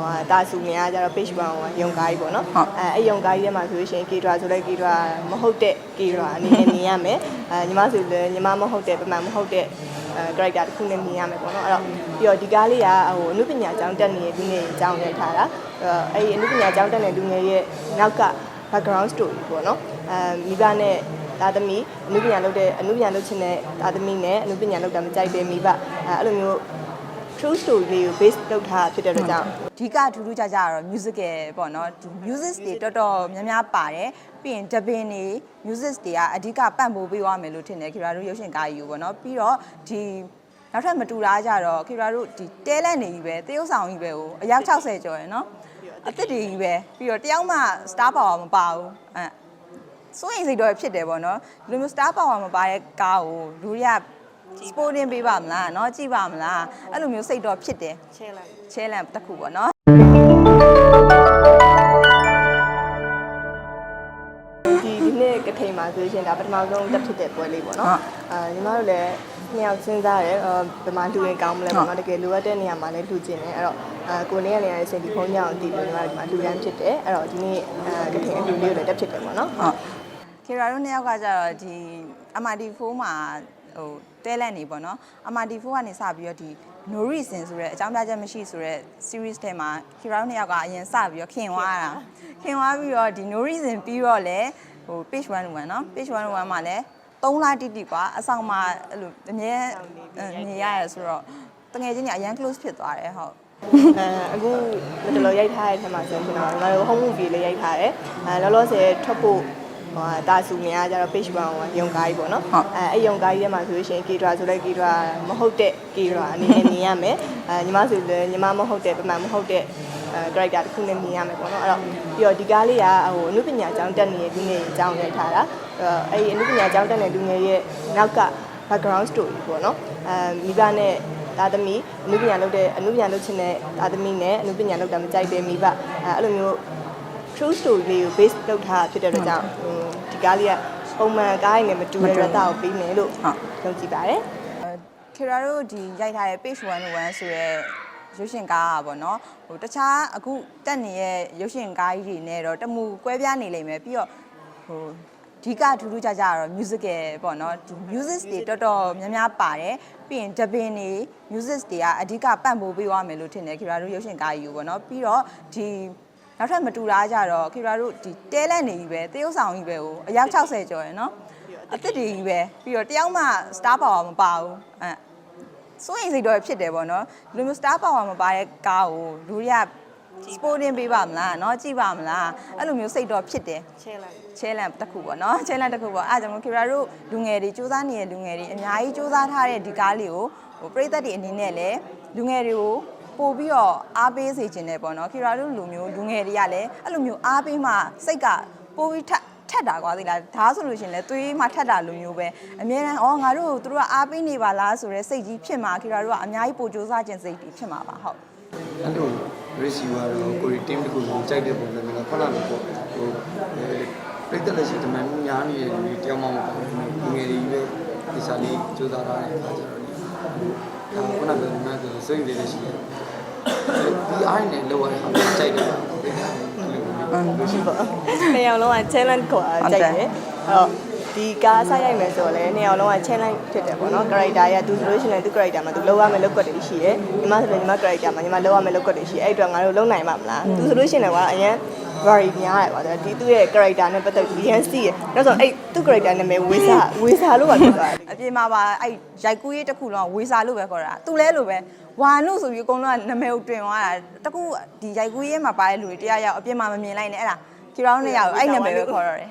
ဟိုတာဆူနေရကြတော့ page 1ဟိုရုံကားကြီးပေါ့နော်ဟုတ်အဲအဲ့ရုံကားကြီးထဲမှာဆိုလို့ရှိရင် K-dra ဆိုလဲ K-dra မဟုတ်တဲ့ K-dra အနေနဲ့မြင်ရမယ်အဲညီမဆိုလည်းညီမမဟုတ်တဲ့ပမာမဟုတ်တဲ့အဲ character တစ်ခုနဲ့မြင်ရမယ်ပေါ့နော်အဲ့တော့ပြီးတော့ဒီကားလေးကဟိုအနုပညာကျောင်းတက်နေတဲ့လူငယ်အကြောင်းရိုက်ထားတာအဲ့အဲ့ဒီအနုပညာကျောင်းတက်နေတဲ့လူငယ်ရဲ့နောက်က background story ပေါ့နော်အဲမိဘနဲ့သားသမီးအနုပညာလုပ်တဲ့အနုပညာလုပ်ချင်တဲ့သားသမီးနဲ့အနုပညာလုပ်တာမကြိုက်တဲ့မိဘအဲအဲ့လိုမျိုး true story လေးကို base လုပ်ထားဖြစ်တဲ့အတွက်ကြောင့်အဓိကထူးထူးခြားခြားကတော့ musical ပေါ့နော်ဒီ music တွေတော်တော်များများပါတယ်ပြီးရင်တပင်တွေ music တွေကအဓိကပံ့ပိုးပေးသွားမယ်လို့ထင်တယ်ခင်ဗျားတို့ရုပ်ရှင်ကားကြီးကိုပေါ့နော်ပြီးတော့ဒီနောက်ထပ်မတူတာကြတော့ခင်ဗျားတို့ဒီတဲလက်နေကြီးပဲတရုပ်ဆောင်ကြီးပဲကိုအယောက်60ကျော်ရယ်နော်အသစ်တွေကြီးပဲပြီးတော့တယောက်မှ star power မပါဘူးအဲစိုးရင်စိတ်တော့ဖြစ်တယ်ပေါ့နော်ဒီလိုမျိုး star power မပါတဲ့ကားကိုလူတွေက sporting ပေးပါမလားเนาะကြည့်ပါမလားအဲ့လိုမျိုးစိတ်တော့ဖြစ်တယ် challenge challenge တစ်ခုပေါ့နော် ဒီဒီနေ့ကထိန်မှာဆိုရှင်ဒါပထမဆုံးတက်ဖြစ်တဲ့ပွဲလေးပေါ့နော်အာညီမတို့လည်းနှစ်ယောက်စဉ်းစားတယ်အာဘယ်မှာလူရင်ကောင်းမလဲပေါ့နော်တကယ်လိုအပ်တဲ့နေရာမှာလည်းလူကျင်တယ်အဲ့တော့အာကိုနေရနေရတဲ့အချိန်ဒီဖုန်းညောင်းတည်ပြီးညီမတို့ဒီမှာလူရန်ဖြစ်တယ်အဲ့တော့ဒီနေ့အာကထိန်အလူလေးကိုလည်းတက်ဖြစ်တယ်ပေါ့နော် ဟုတ်ခေရာတို့နှစ်ယောက်ကကြတော့ဒီ MRT4 မှာ ဟိုတဲလက်နေပေါ့နော် MRT4 ကနေစပြီးတော့ဒီ No Reason ဆိုတဲ့အကြောင်းပြချက်မရှိဆိုတဲ့ series ထဲမှာခေရာတို့နှစ်ယောက်ကအရင်စပြီးတော့ခင်သွားတာခင်သွားပြီးတော့ဒီ No Reason ပြီးတော့လဲဟို page 1 1เนาะ page 1 1မှာလဲ3လတိတိกว่าအဆောင်မှာအဲ့လိုအမြဲနေရရဆိုတော့တငယ်ချင်းတွေအရန် close ဖြစ်သွားတယ်ဟုတ် အဲအခုမတလို့ရိုက်ထားတဲ့ထဲမှာဆိုရင်ကျွန်တော်ညီမတို့ home movie လေးရိုက်ထားတယ်အဲလောလောဆယ်ထွက်ဖို့ ဟိုတာဆူနေရကြတော့ page 1ဟိုရုံကားကြီးပေါ့နော်ဟုတ်အဲအဲ့ရုံကားကြီးထဲမှာဆိုလို့ရှိရင် K-dra ဆိုလဲ K-dra မဟုတ်တဲ့ K-dra အနေနဲ့မြင်ရမယ်အဲညီမဆိုလည်းညီမမဟုတ်တဲ့ပမာမဟုတ်တဲ့အဲ character တစ်ခုနဲ့မြင်ရမယ်ပေါ့နော်အဲ့တော့ပြီးတော့ဒီကားလေးကဟိုအနုပညာကျောင်းတက်နေတဲ့လူငယ်အကြောင်းရိုက်ထားတာအဲအဲ့ဒီအနုပညာကျောင်းတက်နေတဲ့လူငယ်ရဲ့နောက်က background story ပေါ့နော်အဲမိဘနဲ့သားသမီးအနုပညာလုပ်တဲ့အနုပညာလုပ်ချင်တဲ့သားသမီးနဲ့အနုပညာလုပ်တာမကြိုက်တဲ့မိဘအဲအဲ့လိုမျိုး true story လေးကို base လုပ်ထားဖြစ်တဲ့အတွက်ကြောင့်ဟို ဒီကားလေးကပုံမှန်ကားရင်းနဲ့မတူတဲ့ရတာကိုပြီးမယ်လို့ဟုတ်ယုံကြည်ပါတယ်ခေရာတို့ဒီရိုက်ထားတဲ့ page 101ဆိုရဲရုပ်ရှင်ကားอ่ะပေါ့နော်ဟိုတခြားအခုတက်နေတဲ့ရုပ်ရှင်ကားကြီးတွေနဲ့တော့တမူကွဲပြားနေလိမ့်မယ်ပြီးတော့ဟိုအဓိကထူးထူးခြားခြားကတော့ musical ပေါ့နော်ဒီ music တွေတော်တော်များများပါတယ်ပြီးရင်တပင်တွေ music တွေကအဓိကပံ့ပိုးပေးသွားမယ်လို့ထင်တယ်ခေရာတို့ရုပ်ရှင်ကားကြီးကိုပေါ့နော်ပြီးတော့ဒီ နောက်ထပ်မတူတာကြတော့ခေရာတို့ဒီတဲလက်နေကြီးပဲတရုပ်ဆောင်ကြီးပဲကိုအယောက်60ကျော်ရယ်နော်အသစ်တွေကြီးပဲပြီးတော့တယောက်မှ star power မပါဘူးအဲ စိုးရင်စိတ်တော့ဖြစ်တယ်ပေါ့နော်ဒီလိုမျိုး star power မပါတဲ့ကားကိုလူတွေက sporting ပေးပါမလားเนาะကြည့်ပါမလားအဲ့လိုမျိုးစိတ်တော့ဖြစ်တယ် challenge challenge တစ်ခုပေါ့နော် challenge တစ်ခုပေါ့အဲ့ဒါကြောင့်မို့ခင်ဗျားတို့လူငယ်တွေစူးစမ်းနေတဲ့လူငယ်တွေအများကြီးစူးစမ်းထားတဲ့ဒီကားလေးကိုဟိုပြည်သက်တွေအနေနဲ့လည်းလူငယ်တွေကို ပို့ပြီးတော့အားပေးစေချင်တယ်ပေါ့နော်ခင်ဗျားတို့လူမျိုးလူငယ်တွေကလည်းအဲ့လိုမျိုးအားပေးမှစိတ်ကပို့ပြီးထက်ထက်တာကွာသိလားဒါဆိုလို့ရှရင်လဲသွေးမှထက်တာလိုမျိုးပဲအများအားဩငါတို့ကိုသူတို့ကအားပေးနေပါလားဆိုတဲ့စိတ်ကြီးဖြစ်မှာခင်ဗျားတို့ကအများကြီးပို့စူးစမ်းခြင်းစိတ်ကြီးဖြစ်မှာပါဟုတ်အဲ့လို receiver တော့ကိုရီ team တစ်ခုကိုကြိုက်တဲ့ပုံစံမျိုးကခုနကလိုပေါ့ဟိုအဲပြိတ္တလက်ရှိတမန်မှုများနေတဲ့လူတွေတယောက်မှမပါဘူးငယ်တွေပဲဒီစားလေးစူးစမ်းထားတဲ့အခါကျတော့ ဒီဒါခုနကပြောမှဆိုစိတ်လေးလေးရှိတယ်ဒီအားနဲ့လောက်ရတာကြိုက်တယ်လို့ရှိပါနှစ်ယောက်လုံးက challenge ခေါ်တာကြိုက်တယ်အဲ့တော့ဒီကားဆိုင်ရိုက်မယ်ဆိုတော့လည်းနှစ်ယောက်လုံးက challenge ဖြစ်တယ်ပေါ့နော် character ရသူဆိုလို့ရှိရင်သူ character မှာသူလောက်ရမယ်လောက်ကွက်တွေရှိတယ်ညီမဆိုလည်းညီမ character မှာညီမလောက်ရမယ်လောက်ကွက်တွေရှိအဲ့အတွက်ငါတို့လုံနိုင်မှာမလားသူဆိုလို့ရှိရင်လည်းကအရင် very များတယ်ပေါ့ဒီသူ့ရဲ့ character နဲ့ပတ်သက်ပြီးရန်စီးတယ်နောက်ဆိုအဲ့သူ့ character နာမည်ဝေစာဝေစာလို့ပါပြောတာအပြင်မှာပါအဲ့ရိုက်ကူးရေးတစ်ခုလုံးကဝေစာလို့ပဲခေါ်တာသူလဲလို့ပဲဝါနုဆိုပြီးအကုန်လုံးကနာမည်ကိုတွင်သွားတာတကူဒီရိုက်ကူးရေးမှာပါတဲ့လူတွေတရားရောက်အပြင်မှာမမြင်လိုက်နဲ့အဲ့ဒါကြည်ရောင်းနေရအောင်အဲ့နာမည်ပဲခေါ်တော့တယ်